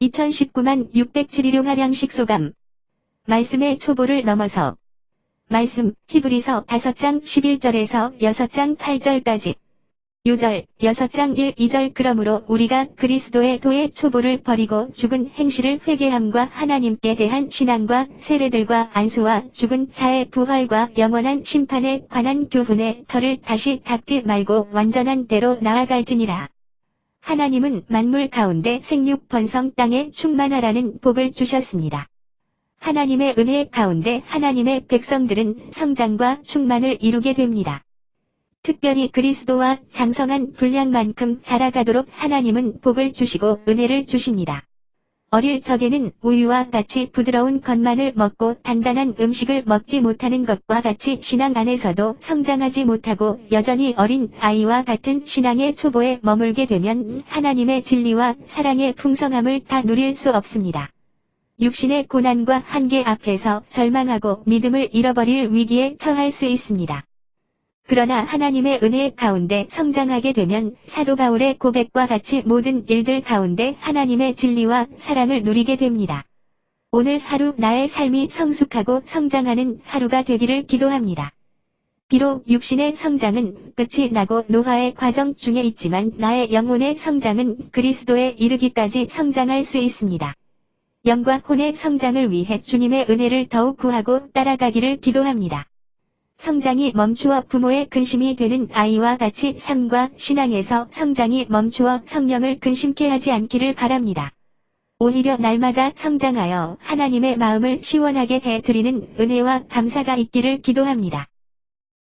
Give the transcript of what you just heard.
2019만 607일용 하량식 소감. 말씀의 초보를 넘어서. 말씀, 히브리서 5장 11절에서 6장 8절까지. 요절, 6장 1, 2절 그러므로 우리가 그리스도의 도의 초보를 버리고 죽은 행실을 회개함과 하나님께 대한 신앙과 세례들과 안수와 죽은 자의 부활과 영원한 심판에 관한 교훈의 털을 다시 닦지 말고 완전한 대로 나아갈지니라. 하나님은 만물 가운데 생육 번성 땅에 충만하라는 복을 주셨습니다. 하나님의 은혜 가운데 하나님의 백성들은 성장과 충만을 이루게 됩니다. 특별히 그리스도와 장성한 분량만큼 자라가도록 하나님은 복을 주시고 은혜를 주십니다. 어릴 적에는 우유와 같이 부드러운 것만을 먹고 단단한 음식을 먹지 못하는 것과 같이 신앙 안에서도 성장하지 못하고 여전히 어린 아이와 같은 신앙의 초보에 머물게 되면 하나님의 진리와 사랑의 풍성함을 다 누릴 수 없습니다. 육신의 고난과 한계 앞에서 절망하고 믿음을 잃어버릴 위기에 처할 수 있습니다. 그러나 하나님의 은혜 가운데 성장하게 되면 사도 바울의 고백과 같이 모든 일들 가운데 하나님의 진리와 사랑을 누리게 됩니다. 오늘 하루 나의 삶이 성숙하고 성장하는 하루가 되기를 기도합니다. 비록 육신의 성장은 끝이 나고 노화의 과정 중에 있지만 나의 영혼의 성장은 그리스도에 이르기까지 성장할 수 있습니다. 영과 혼의 성장을 위해 주님의 은혜를 더욱 구하고 따라가기를 기도합니다. 성장이 멈추어 부모의 근심이 되는 아이와 같이 삶과 신앙에서 성장이 멈추어 성령을 근심케 하지 않기를 바랍니다. 오히려 날마다 성장하여 하나님의 마음을 시원하게 해 드리는 은혜와 감사가 있기를 기도합니다.